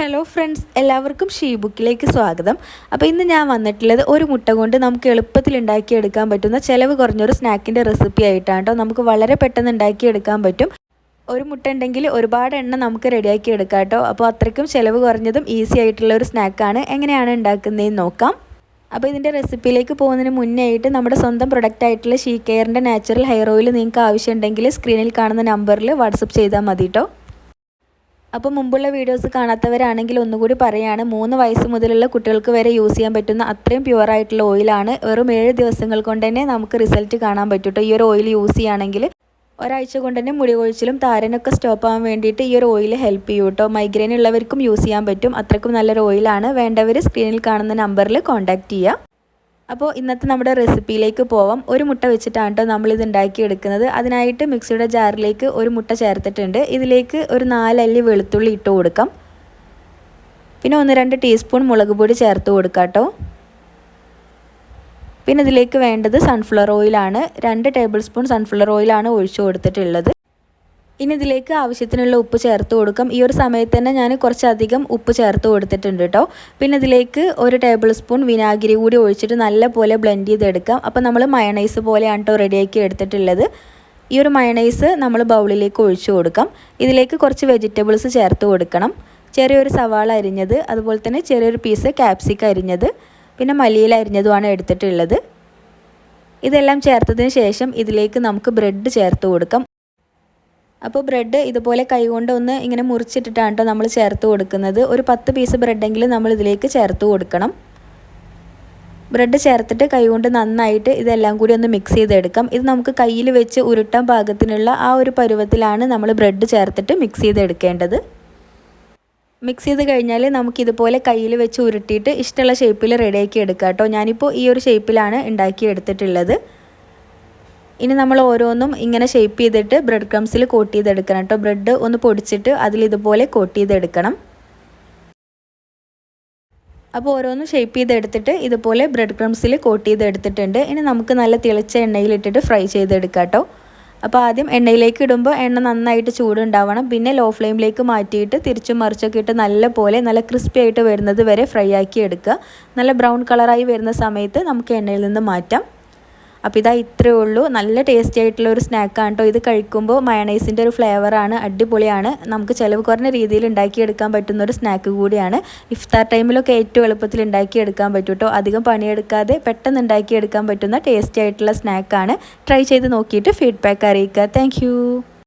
Hello friends എല്ലാവർക്കും She ബുക്കിലേക്ക് സ്വാഗതം. അപ്പോൾ ഇന്ന് ഞാൻ വന്നിട്ടുള്ളത് ഒരു മുട്ട കൊണ്ട് നമുക്ക് എളുപ്പത്തിൽ ഉണ്ടാക്കിയെടുക്കാൻ പറ്റുന്ന ചിലവ് കുറഞ്ഞൊരു സ്നാക്കിന്റെ റെസിപ്പി ആയിട്ടാണ് കേട്ടോ നമുക്ക് വളരെ പെട്ടെന്ന് ഉണ്ടാക്കിയെടുക്കാൻ പറ്റും. ഒരു മുട്ട ഉണ്ടെങ്കിൽ ഒരുപാട് എണ്ണ നമുക്ക് റെഡിയാക്കി എടുക്കാം കേട്ടോ അപ്പോൾ അത്രയ്ക്കും ചിലവ് കുറഞ്ഞതും ഈസി ആയിട്ടുള്ള ഒരു സ്നാക്കാണ് എങ്ങനെയാണ് ഉണ്ടാക്കുന്നതെന്ന് നോക്കാം. അപ്പോൾ ഇതിന്റെ റെസിപ്പിയിലേക്ക് പോകുന്നതിന് മുന്നേ ആയിട്ട് നമ്മുടെ സ്വന്തം പ്രൊഡക്റ്റ് ആയിട്ടുള്ള ഷീ കെയറിന്റെ നാച്ചുറൽ ഹെയർ ഓയിൽ നിങ്ങൾക്ക് ആവശ്യമുണ്ടെങ്കിൽ സ്ക്രീനിൽ കാണുന്ന നമ്പറിൽ വാട്സപ്പ് ചെയ്താൽ മതി കേട്ടോ അപ്പോൾ മുമ്പുള്ള വീഡിയോസ് കാണാത്തവരാണെങ്കിൽ ഒന്നുകൂടി പറയുകയാണ് മൂന്ന് വയസ്സ് മുതലുള്ള കുട്ടികൾക്ക് വരെ യൂസ് ചെയ്യാൻ പറ്റുന്ന അത്രയും പ്യുവർ ആയിട്ടുള്ള ഓയിലാണ് വെറും ഏഴ് ദിവസങ്ങൾ കൊണ്ട് തന്നെ നമുക്ക് റിസൾട്ട് കാണാൻ പറ്റും ഈ ഒരു ഓയിൽ യൂസ് ചെയ്യുകയാണെങ്കിൽ ഒരാഴ്ച കൊണ്ട് തന്നെ മുടി കൊഴിച്ചിലും താരനൊക്കെ സ്റ്റോപ്പ് ആവാൻ വേണ്ടിയിട്ട് ഈ ഒരു ഓയിൽ ഹെൽപ്പ് ചെയ്യും കേട്ടോ മൈഗ്രെയിൻ ഉള്ളവർക്കും യൂസ് ചെയ്യാൻ പറ്റും. അത്രയ്ക്കും നല്ലൊരു ഓയിലാണ് വേണ്ടവർ സ്ക്രീനിൽ കാണുന്ന നമ്പറിൽ കോൺടാക്റ്റ് ചെയ്യുക അപ്പോൾ ഇന്നത്തെ നമ്മുടെ റെസിപ്പിയിലേക്ക് പോവാം. ഒരു മുട്ട വെച്ചിട്ടാണ് കേട്ടോ നമ്മളിത് ഉണ്ടാക്കിയെടുക്കുന്നത്. അതിനായിട്ട് മിക്സിയുടെ ജാറിലേക്ക് ഒരു മുട്ട ചേർത്തിട്ടുണ്ട്. ഇതിലേക്ക് ഒരു നാലല്ലി വെളുത്തുള്ളി ഇട്ട് കൊടുക്കാം. പിന്നെ ഒന്ന് രണ്ട് ടീസ്പൂൺ മുളക് പൊടി ചേർത്ത് കൊടുക്കാം കേട്ടോ പിന്നെ ഇതിലേക്ക് വേണ്ടത് സൺഫ്ലവർ ഓയിലാണ് രണ്ട് ടേബിൾ സ്പൂൺ സൺഫ്ലവർ ഓയിലാണ് ഒഴിച്ചു കൊടുത്തിട്ടുള്ളത്. ഇനി ഇതിലേക്ക് ആവശ്യത്തിനുള്ള ഉപ്പ് ചേർത്ത് കൊടുക്കാം. ഈ ഒരു സമയത്ത് തന്നെ ഞാൻ കുറച്ചധികം ഉപ്പ് ചേർത്ത് കൊടുത്തിട്ടുണ്ട് കേട്ടോ പിന്നെ ഇതിലേക്ക് ഒരു ടേബിൾ സ്പൂൺ വിനാഗിരി കൂടി ഒഴിച്ചിട്ട് നല്ലപോലെ ബ്ലെൻഡ് ചെയ്തെടുക്കാം. അപ്പോൾ നമ്മൾ മയണൈസ് പോലെയാണ് കേട്ടോ റെഡിയാക്കി എടുത്തിട്ടുള്ളത്. ഈ ഒരു മയണൈസ് നമ്മൾ ബൗളിലേക്ക് ഒഴിച്ചു കൊടുക്കാം. ഇതിലേക്ക് കുറച്ച് വെജിറ്റബിൾസ് ചേർത്ത് കൊടുക്കണം. ചെറിയൊരു സവാള അരിഞ്ഞത് അതുപോലെ തന്നെ ചെറിയൊരു പീസ് ക്യാപ്സിക്ക അരിഞ്ഞത് പിന്നെ മല്ലിയില അരിഞ്ഞതുമാണ് എടുത്തിട്ടുള്ളത്. ഇതെല്ലാം ചേർത്തതിന് ശേഷം ഇതിലേക്ക് നമുക്ക് ബ്രെഡ് ചേർത്ത് കൊടുക്കാം. അപ്പോൾ ബ്രെഡ് ഇതുപോലെ കൈകൊണ്ട് ഒന്ന് ഇങ്ങനെ മുറിച്ചിട്ടിട്ടാണ് കേട്ടോ നമ്മൾ ചേർത്ത് കൊടുക്കുന്നത്. ഒരു പത്ത് പീസ് ബ്രെഡെങ്കിലും നമ്മൾ ഇതിലേക്ക് ചേർത്ത് കൊടുക്കണം. ബ്രെഡ് ചേർത്തിട്ട് കൈകൊണ്ട് നന്നായിട്ട് ഇതെല്ലാം കൂടി ഒന്ന് മിക്സ് ചെയ്തെടുക്കാം. ഇത് നമുക്ക് കയ്യിൽ വെച്ച് ഉരുട്ടാൻ പാകത്തിനുള്ള ആ ഒരു പരുവത്തിലാണ് നമ്മൾ ബ്രെഡ് ചേർത്തിട്ട് മിക്സ് ചെയ്തെടുക്കേണ്ടത്. മിക്സ് ചെയ്ത് കഴിഞ്ഞാൽ നമുക്കിതുപോലെ കയ്യിൽ വെച്ച് ഉരുട്ടിയിട്ട് ഇഷ്ടമുള്ള ഷേപ്പിൽ റെഡിയാക്കി എടുക്കാം കേട്ടോ ഞാനിപ്പോൾ ഈ ഒരു ഷേപ്പിലാണ് ഉണ്ടാക്കി എടുത്തിട്ടുള്ളത്. ഇനി നമ്മൾ ഓരോന്നും ഇങ്ങനെ ഷേപ്പ് ചെയ്തിട്ട് ബ്രെഡ് ക്രംസിൽ കോട്ട് ചെയ്തെടുക്കണം കേട്ടോ ബ്രെഡ് ഒന്ന് പൊടിച്ചിട്ട് അതിൽ ഇതുപോലെ കോട്ട് ചെയ്തെടുക്കണം. അപ്പോൾ ഓരോന്നും ഷേപ്പ് ചെയ്തെടുത്തിട്ട് ഇതുപോലെ ബ്രെഡ് ക്രംസിൽ കോട്ട് ചെയ്തെടുത്തിട്ടുണ്ട്. ഇനി നമുക്ക് നല്ല തിളച്ച എണ്ണയിലിട്ടിട്ട് ഫ്രൈ ചെയ്തെടുക്കാം കേട്ടോ അപ്പോൾ ആദ്യം എണ്ണയിലേക്ക് ഇടുമ്പോൾ എണ്ണ നന്നായിട്ട് ചൂടുണ്ടാവണം. പിന്നെ ലോ ഫ്ലെയിമിലേക്ക് മാറ്റിയിട്ട് തിരിച്ചും മറിച്ചൊക്കെ ഇട്ട് നല്ല പോലെ നല്ല ക്രിസ്പി ആയിട്ട് വരുന്നത് വരെ ഫ്രൈ ആക്കി എടുക്കുക. നല്ല ബ്രൗൺ കളറായി വരുന്ന സമയത്ത് നമുക്ക് എണ്ണയിൽ നിന്ന് മാറ്റാം. അപ്പോൾ ഇതാ ഇത്രയേ ഉള്ളൂ. നല്ല ടേസ്റ്റി ആയിട്ടുള്ള ഒരു സ്നാക്കാണ് കേട്ടോ ഇത് കഴിക്കുമ്പോൾ മയണൈസിന്റെ ഒരു ഫ്ലേവറാണ് അടിപൊളിയാണ്. നമുക്ക് ചിലവ് കുറഞ്ഞ രീതിയിൽ ഉണ്ടാക്കിയെടുക്കാൻ പറ്റുന്ന ഒരു സ്നാക്ക് കൂടിയാണ്. ഇഫ്താർ ടൈമിലൊക്കെ ഏറ്റവും എളുപ്പത്തിൽ ഉണ്ടാക്കിയെടുക്കാൻ പറ്റും കേട്ടോ അധികം പണിയെടുക്കാതെ പെട്ടെന്ന് ഉണ്ടാക്കിയെടുക്കാൻ പറ്റുന്ന ടേസ്റ്റി ആയിട്ടുള്ള സ്നാക്കാണ് ട്രൈ ചെയ്ത് നോക്കിയിട്ട് ഫീഡ്ബാക്ക് അറിയിക്കുക. താങ്ക്